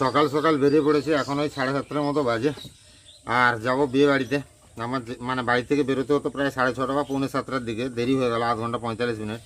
সকাল সকাল বেরিয়ে পড়েছি, এখন ওই সাড়ে সাতটার মতো বাজে। আর যাব বিয়ে বাড়িতে। আমার মানে বাড়ি থেকে বেরোতে হতো প্রায় সাড়ে ছটা বা পৌনে সাতটার দিকে, দেরি হয়ে গেল আধ ঘণ্টা পঁয়তাল্লিশ মিনিট।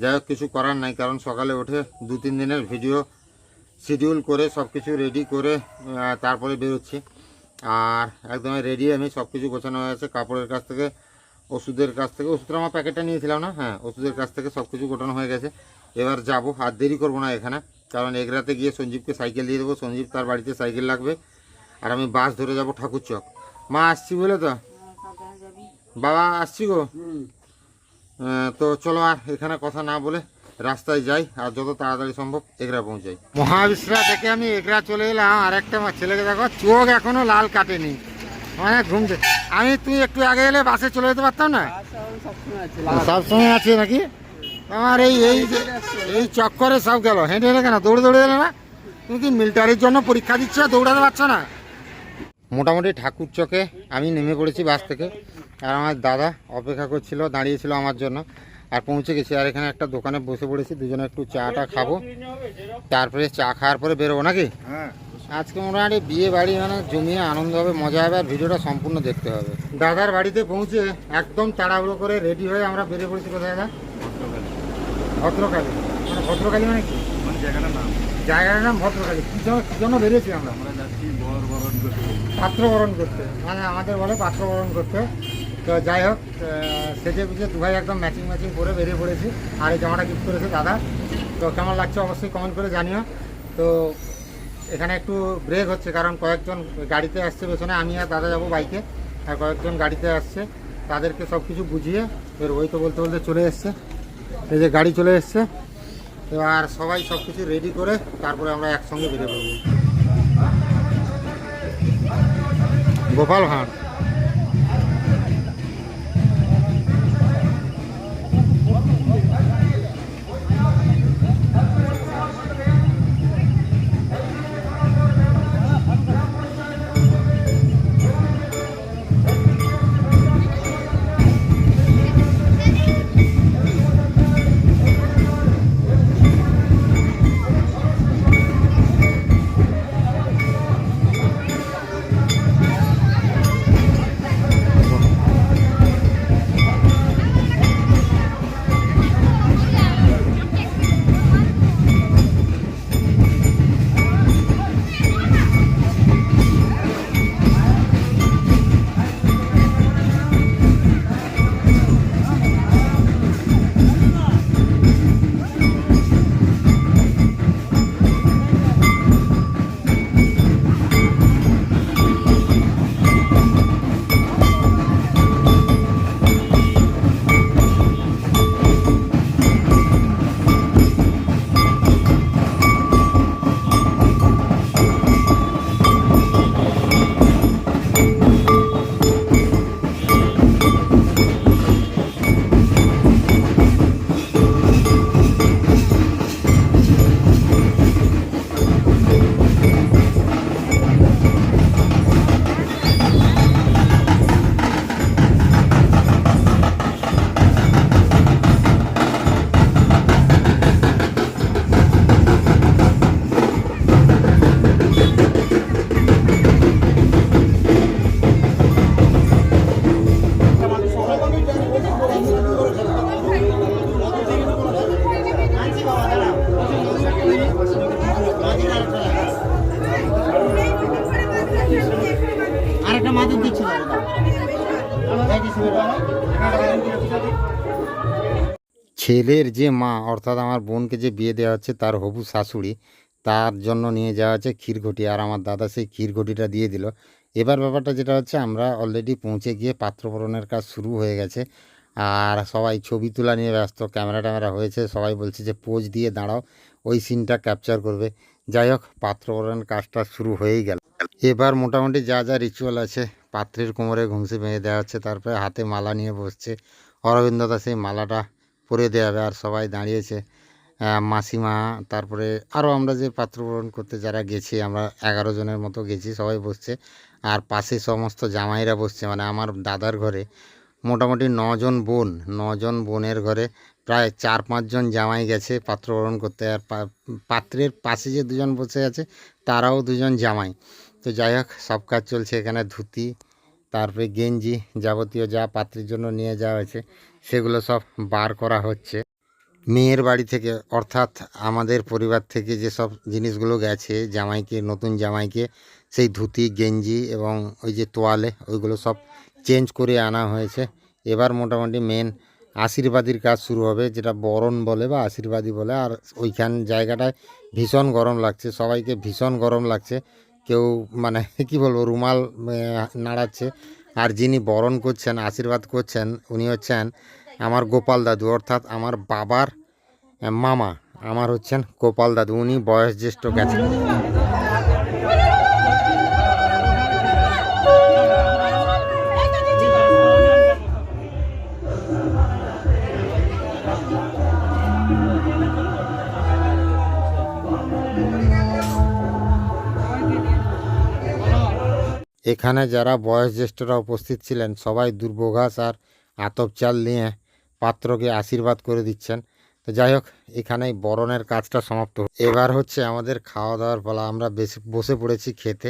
যাই হোক, কিছু করার নাই, কারণ সকালে উঠে দু তিন দিনের ভিডিও শিডিউল করে সব কিছু রেডি করে তারপরে বেরোচ্ছি। আর একদম রেডি আমি সব কিছু গোছানো হয়ে আছে কাপড়ের কাছ থেকে, ওষুধের কাছ থেকে ওষুধের আমার প্যাকেটটা নিয়েছিলাম না? হ্যাঁ ওষুধের কাছ থেকে সব কিছু গোটানো হয়ে গেছে। এবার যাব, আর দেরি করব না এখানে। কারণ এগরাতে গিয়ে সঞ্জীবকে সাইকেল দিয়ে দেবো সঞ্জীব তার বাড়িতে সাইকেল লাগবে। আর আমি বাস ধরে যাব ঠাকুর চক। মা আসছি বলে তো? বাবা আসছি গো? তো চলো আর এখানে কথা না বলে রাস্তায় যাই আর যত তাড়াতাড়ি সম্ভব এগরা পৌঁছাই। মহাবিশ্রা থেকে আমি এগরা চলে এলাম আর একটা আমার ছেলেকে দেখো চোখ এখনও লাল কাটেনি। মানে ঘুমতে আমি তুই একটু আগে এলে বাসে চলে যেতে পারতাম না? সবসময় আছে নাকি? আমার এই এই যে এই চক্করে সব গেল। হেঁটে হেঁটে কেন? দৌড়ে দৌড়ে এলে না? তুমি কি মিলিটারির জন্য পরীক্ষা দিচ্ছ? দৌড়াতে পারছ না? মোটামুটি ঠাকুর চকে আমি নেমে পড়েছি বাস থেকে। আর আমার দাদা অপেক্ষা করছিল দাঁড়িয়েছিল আমার জন্য। আর পৌঁছে গেছি। আর এখানে একটা দোকানে বসে পড়েছি। দুজনে একটু চাটা খাব। তারপরে চা খাওয়ার পরে বেরোবো নাকি? হ্যাঁ। আজকে মোটামুটি বিয়ে বাড়ি মানে জমিয়ে আনন্দ হবে মজা হবে আর ভিডিওটা সম্পূর্ণ দেখতে হবে। দাদার বাড়িতে পৌঁছে একদম তাড়াহুড়ো করে রেডি হয়ে আমরা বেরিয়ে পড়েছি কোথায় দাদা? ভদ্রকালী। মানে ভদ্রকালী মানে কি? মানে জায়গাটার নাম। জায়গাটার নাম ভদ্রকালী। কি জন্য কি জন্য বেরিয়েছি আমরা? আমরা যাচ্ছি বর বরণ করতে। পাত্র বরণ করতে। মানে আমাদের বলে পাত্র বরণ করতে। তো যাই হোক সেজে বুঝে দু ভাই একদম ম্যাচিং ম্যাচিং করে বেরিয়ে পড়েছি। আর এই জামাটা গিফট করেছে দাদা। তো কেমন লাগছে অবশ্যই কমেন্ট করে জানিও। তো এখানে একটু ব্রেক হচ্ছে কারণ কয়েকজন গাড়িতে আসছে পেছনে। আমি আর দাদা যাব বাইকে। আর কয়েকজন গাড়িতে আসছে। তাদেরকে সব কিছু বুঝিয়ে এবার ওই তো বলতে বলতে চলে এসছে। এই যে গাড়ি চলে এসছে। এবার সবাই সব কিছু রেডি করে তারপরে আমরা একসঙ্গে বেরিয়ে পড়ব। গোপাল ভাঁড়। ছেলের যে মা, অর্থাৎ আমার বোনকে যে বিয়ে দেওয়া হচ্ছে তার হবু শাশুড়ি, তার জন্য নিয়ে যাওয়া হচ্ছে ক্ষীরঘটি। আর আমার দাদা সেই ক্ষীরঘটিটা দিয়ে দিল। এবার ব্যাপারটা যেটা হচ্ছে, আমরা অলরেডি পৌঁছে গিয়ে পাত্রপরণের কাজ শুরু হয়ে গেছে। আর সবাই ছবি তোলা নিয়ে ব্যস্ত, ক্যামেরা ট্যামেরা হয়েছে। সবাই বলছে যে, পোজ দিয়ে দাঁড়াও, ওই সিনটা ক্যাপচার করবে। যাই হোক পাত্রপরণের কাজটা শুরু হয়েই গেল। এবার মোটামুটি যা যা রিচুয়াল আছে, পাত্রের কোমরে ঘুমসি বেঁধে দেওয়া হচ্ছে। তারপরে হাতে মালা নিয়ে বসছে। অরবিন্দ দা সেই মালাটা পরে দেওয়া হবে আর সবাই দাঁড়িয়েছে। মাসিমা, তারপরে আরও আমরা যে পাত্রপূরণ করতে যারা গেছি, আমরা এগারো জনের মতো গেছি, সবাই বসছে। আর পাশে সমস্ত জামাইরা বসছে মানে আমার দাদার ঘরে। মোটামুটি নজন বোন, নজন বোনের ঘরে প্রায় চার পাঁচজন জামাই গেছে পাত্রবরণ করতে। আর পাত্রের পাশে যে দুজন বসে আছে, তারাও দুজন জামাই। তো যাই হোক, সব কাজ চলছে এখানে ধুতি তারপরে গেঞ্জি যাবতীয় যা পাত্রের জন্য নিয়ে যাওয়া হয়েছে, সেগুলো সব বার করা হচ্ছে। মেয়ের বাড়ি থেকে, অর্থাৎ আমাদের পরিবার থেকে যে সব জিনিসগুলো গেছে, জামাইকে, নতুন জামাইকে, সেই ধুতি, গেঞ্জি এবং ওই যে তোয়ালে, ওইগুলো সব চেঞ্জ করে আনা হয়েছে। এবার মোটামুটি মেন আশীর্বাদীর কাজ শুরু হবে, যেটা বরণ বলে বা আশীর্বাদী বলে, আর ওইখান জায়গাটায় ভীষণ গরম লাগছে, সবাইকে ভীষণ গরম লাগছে। কেউ মানে কি বলব, রুমাল নাড়াচ্ছে। আর যিনি বরণ করছেন, আশীর্বাদ করছেন, উনি হচ্ছেন আমার গোপাল দাদু, অর্থাৎ আমার বাবার মামা। আমার হচ্ছেন গোপাল দাদু, উনি বয়স জ্যেষ্ঠ গেছেন। এখানে যারা বয়োজ্যেষ্ঠরা উপস্থিত ছিলেন, সবাই দুর্ভোগাস আর আতপ চাল নিয়ে পাত্রকে আশীর্বাদ করে দিচ্ছেন। তো যাই হোক, এখানেই বরণের কাজটা সমাপ্ত এবার হচ্ছে আমাদের খাওয়া দাওয়ার পালা। আমরা বেশি, বসে পড়েছি খেতে।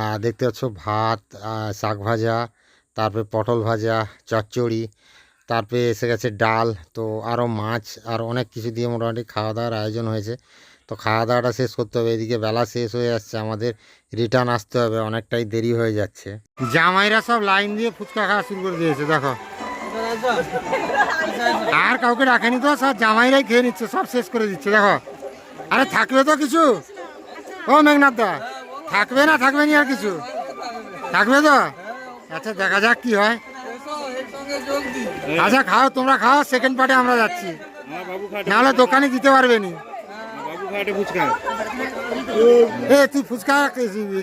আর দেখতে পাচ্ছ ভাত শাক ভাজা, তারপরে পটল ভাজা, চচ্চড়ি, তারপরে এসে গেছে ডাল। তো আরও মাছ, আর অনেক কিছু দিয়ে মোটামুটি খাওয়া দাওয়ার আয়োজন হয়েছে। তো খাওয়া দাওয়াটা শেষ করতে হবে। এদিকে বেলা শেষ হয়ে যাচ্ছে, আমাদের রিটার্ন আসতে হবে। অনেকটাই দেরি হয়ে যাচ্ছে। জামাইরা সব লাইন দিয়ে ফুচকা খাওয়া শুরু করে দিয়েছে, দেখো। আর কাউকে রাখেনি তো, সব জামাইরাই খেয়ে নিচ্ছে, সব শেষ করে দিচ্ছে, দেখো। আরে, থাকবে তো কিছু? ও মেঘনাথ দা থাকবে না থাকবে না আর কিছু? থাকবে তো? আচ্ছা দেখা যাক কি হয়। আচ্ছা খাও, তোমরা খাও সেকেন্ড পার্টে আমরা যাচ্ছি। নাহলে দোকানে দিতে পারবে নি। বাবু ফুচকা? এ তুই ফুচকা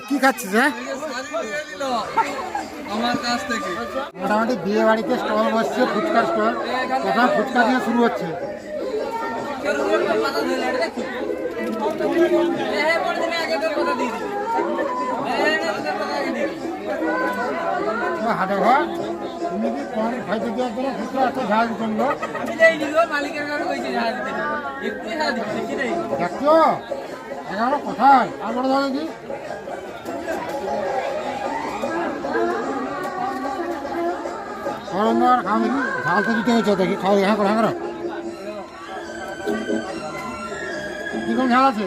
কি খাচ্ছিস হ্যাঁ? আমার কাছ থেকে মোটামুটি বিয়ে বাড়িতে স্টল বসছে ফুচকার স্টল। প্রথম ফুচকা দিয়ে শুরু হচ্ছে। হাটে ঘর। তুমি কি তোমার খাইতে দেওয়ার জন্য ফুচকা একটা ঝাল করল আমি যাইনি গো মালিকের ঘরে কইছি সারা দিতে। দেখছ এগারো কোথায় আর বড় ধরে কি অরণ্য আর খাও দেখি ঝাল তো দিতে হয়েছে দেখি খাও হ্যাঁ করো হ্যাঁ করো কীরকম ঝাল আছে?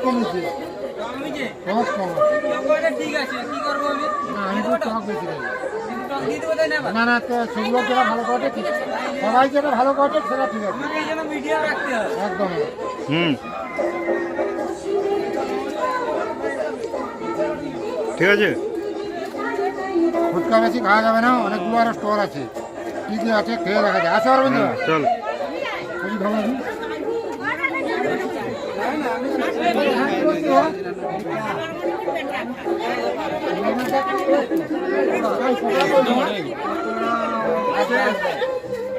কমেছে? না না? না না তো সেগুলো যেটা ভালো করে ঠিক সবাই যেটা ভালো করে সেটা ঠিক আছে। একদম। হুম। ঠিক আছে? ফুচকা বেশি খাওয়া যাবে না অনেকগুলো আরও স্টল আছে। কি কি আছে খেয়ে দেখা যায়। আছে অরবিন্দ। হ্যাঁ চল।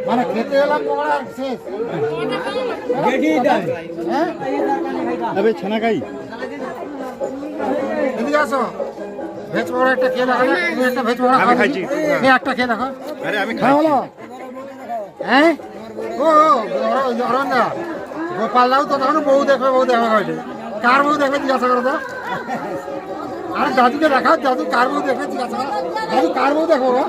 মানে খেতে এলাম শেষ হ্যাঁ আবে ছানা খাই এদিকে আসো ভেজ পকোড়া একটা খেয়ে দেখো না। তুমি একটা ভেজ পকোড়া আমি খাও খাইছি। দেখি। এই একটা খেয়ে দেখো আরে আমি হ্যাঁ খাই বলো হ্যাঁ ও অরন্দা গোপাল দাও তো তখন বউ দেখবে বউ দেখবে কয়টে কার বউ দেখবে জিজ্ঞাসা করো তো আরে দাদুকে দেখাও দাদু কার বউ দেখবে জিজ্ঞাসা করো দাদু কার বউ দেখবো গো?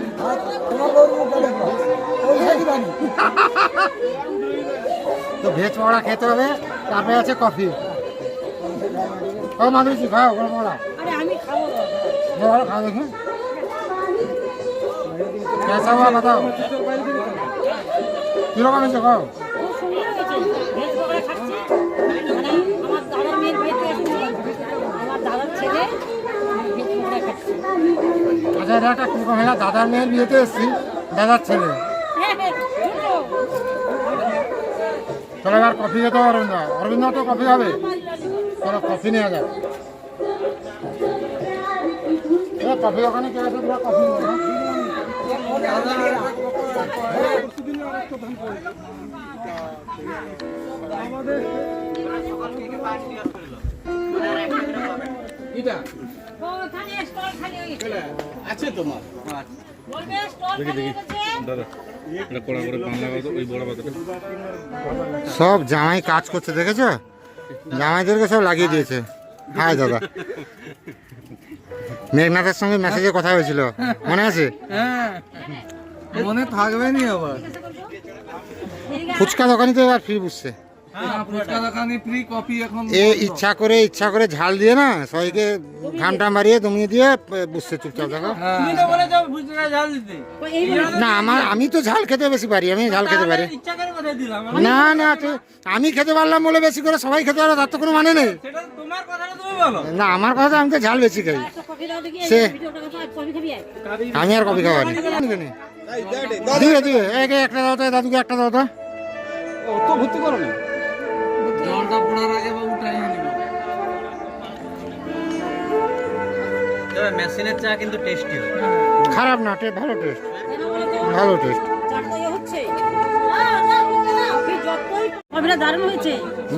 তো ভেজ পকোড়া খেতে হবে তারপরে আছে কফি ও মাধুরী খাও গরম পকোড়া আরে আমি খাবো বড় খাও দেখি कैसा हुआ बताओ কিরকম হয়েছে খাও খুব এটা একটা কীরকম হলো দাদার মেয়ের বিয়েতে এসেছি, দাদার ছেলে। চলো এবার কফি খেতে অরবিন্দ। অরবিন্দ, তো কফি হবে চলো কফি নিয়ে যাও। কফি ওখানে কে আছে? কফি হ্যাঁ? এটা? হয়ে আছে তোমার। হয়ে সব জামাই কাজ করছে দেখেছ? জামাইদেরকে সব লাগিয়ে দিয়েছে। হাই দাদা। মেঘনাথের সঙ্গে মেসেজে কথা হয়েছিল। মনে আছে? হ্যাঁ। মনে থাকবে নি আবার। ফুচকা দোকানি তো এবার ফ্রি বুঝছে হ্যাঁ এ ইচ্ছা করে ইচ্ছা করে ঝাল দিয়ে না সবাইকে ঘাম টাম বাড়িয়ে দমিয়ে দিয়ে এ, বুঝছে চুপচাপ দেখো। এই না আমার আমি তো ঝাল খেতে বেশি পারি আমি ঝাল খেতে পারি। না না আমি খেতে পারলাম বলে বেশি করে সবাই খেতে পারো তার তো কোনো মানে নেই। না আমার কথা আমি তো ঝাল বেশি খাই। দেখি সে-। আমি আর কফি খাওয়ানি দিবে দিবে একে একটা দাও তো দাদুকে একটা দাও তো। তো ভর্তি করো না? জলটা পড়ার আগে বা উঠাই তবে মেশিনের চা কিন্তু টেস্টি হয়। খারাপ না ভালো টেস্ট? ভালো টেস্ট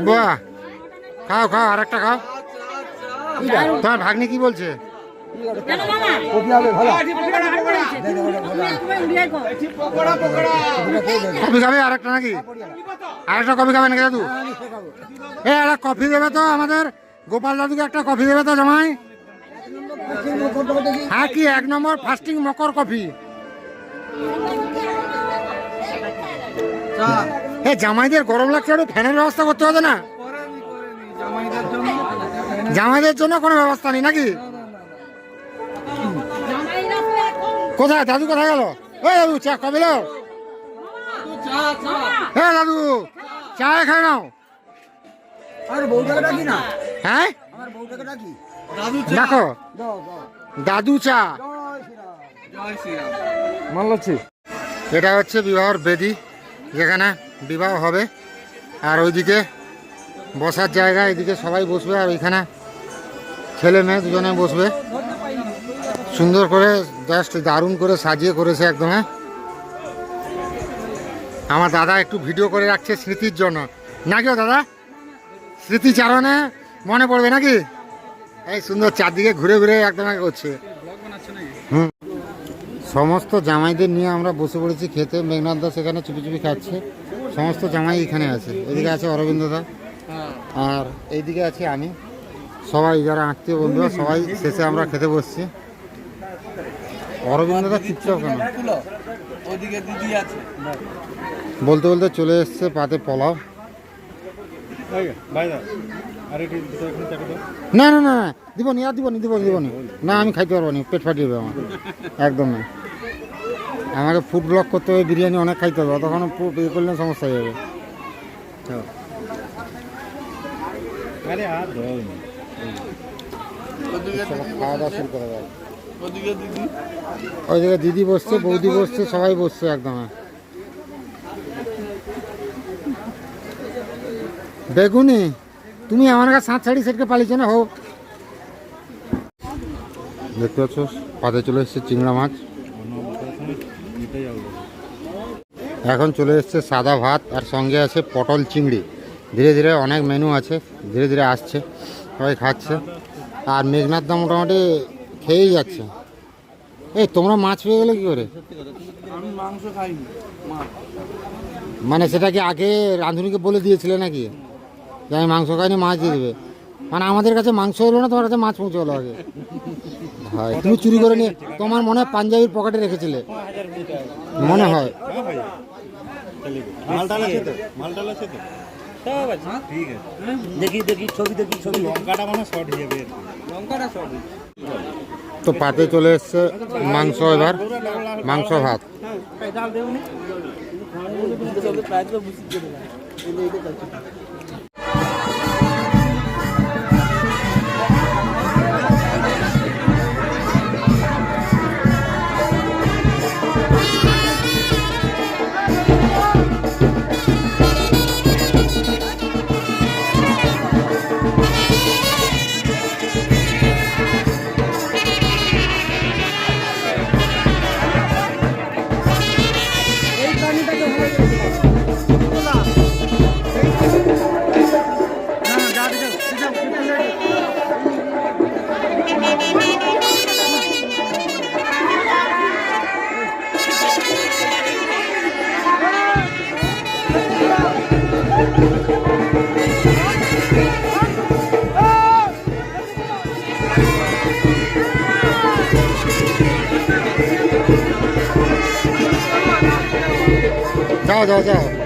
বাহ খাও খাও আর একটা খাও তোমার ভাগ্নি কি বলছে? কফি খাবে আর একটা নাকি? আর একটা কফি খাবে নাকি দাদু? এ একটা কফি দেবে তো আমাদের। গোপাল দাদুকে একটা কফি দেবে তো জামাই? হ্যাঁ কি? এক নম্বর ফাস্টিং মকর কফি। এ, জামাইদের গরম লাগছে, একটু ফ্যানের ব্যবস্থা করতে হবে না? জামাইদের জন্য কোনো ব্যবস্থা নেই নাকি? কোথায়? দাদু কোথায় গেল? এ দাদু চা কবে চা দাদু চা খাই নাও। হ্যাঁ? দেখো। দাও দাও। দাদু চা। মানলাচ্ছি এটা হচ্ছে বিবাহর বেদি যেখানে বিবাহ হবে। আর ওইদিকে বসার জায়গা এদিকে সবাই বসবে আর ওইখানে ছেলে মেয়ে দুজনে বসবে। সুন্দর করে জাস্ট দারুণ করে সাজিয়ে করেছে একদম হ্যাঁ? আমার দাদা একটু ভিডিও করে রাখছে স্মৃতির জন্য। নাকি দাদা? স্মৃতিচারণে মনে পড়বে নাকি? এই সুন্দর চারদিকে ঘুরে ঘুরে একদম করছে হুম। সমস্ত জামাইদের নিয়ে আমরা বসে পড়েছি খেতে। মেঘনাথ দাস এখানে চুপি চুপি খাচ্ছে। সমস্ত জামাই এখানে আছে। এদিকে আছে অরবিন্দ দা। আর এইদিকে আছে আমি। সবাই যারা আত্মীয় বন্ধুরা, সবাই শেষে আমরা খেতে বসছি। অরবিন্দ দা চুপচাপ কেন ওদিকে দিদি আছে। বলতে বলতে চলে এসছে পাতে পোলাও। না না না না, দিব নি আর দিব নি দিব নি দিব না আমি খাইতে পারব না পেট ফাটিয়ে দেবে আমার। একদম না। আমাকে ফুড ব্লক করতে হবে বিরিয়ানি অনেক খাইতে হবে তখন ইয়ে করলে সমস্যা হয়ে যাবে। হ্যাঁ। খাওয়া দাওয়া শুরু করে দেয় ওদিকে দিদি? ওই জায়গায় দিদি বসছে বৌদি বসছে সবাই বসছে একদম। বেগুনি তুমি আমার কাছে সাত শাড়ি সেটকে পালিয়েছো না হোক। দেখতে পাচ্ছ পাতে চলে এসছে চিংড়া মাছ। এখন চলে এসছে সাদা ভাত আর সঙ্গে আছে পটল চিংড়ি। ধীরে ধীরে অনেক মেনু আছে ধীরে ধীরে আসছে সবাই খাচ্ছে। আর মেঘনাথ দা মোটামুটি খেয়েই যাচ্ছে। এই তোমরা মাছ পেয়ে গেলে কী করে? মানে সেটা কি আগে রাঁধুনিকে বলে দিয়েছিলে নাকি? যে আমি মাংস খাইনি মাছ দিয়ে দেবে। মানে আমাদের কাছে মাংস হলো না তোমার কাছে মাছ পৌঁছে হলো আগে। ভাই তুমি চুরি করে নিয়ে তোমার মনে হয় পাঞ্জাবির পকেটে রেখেছিলে? মনে হয়। হ্যাঁ মালটাল মালটাল দেখি দেখি ছবি দেখি ছবি লঙ্কাটা মানে শর্ট তো পাতে চলে এসছে মাংস এবার মাংস ভাত হ্যাঁ যাও যাও যাও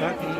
Tak?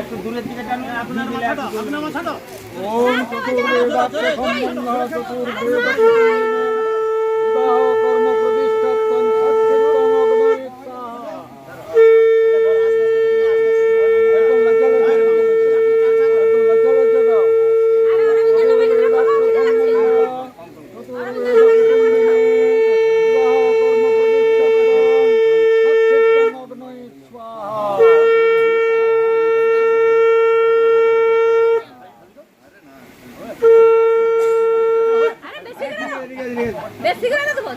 একটু দূরের দিকে টানুন আপনার ওম চতুর্বেদাত্ম ওম চতুর্বেদ বিবাহ কর্ম প্রতিষ্ঠাত্তং সৎকৃতং অগ্নয়িত্বা একদম লজ্জা লজ্জা একদম লজ্জা লজ্জা দাও চতুর্বেদাত্ম সম্বন্ধ চতুর্বেদ বিবাহ কর্ম প্রতিষ্ঠাত্তং সৎকৃতং অগ্নয়িত্বা বেশি করে না তো বল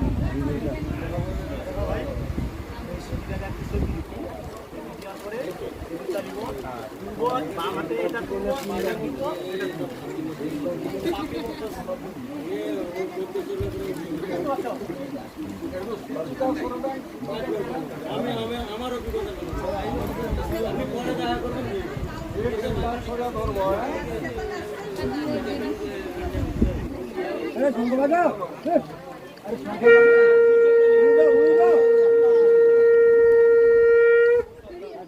দিয়ে দাও আরে শঙ্খ বাজাও আরে শঙ্খ বাজাও।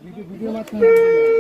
ভিডিও ভিডিও মাধ্যমে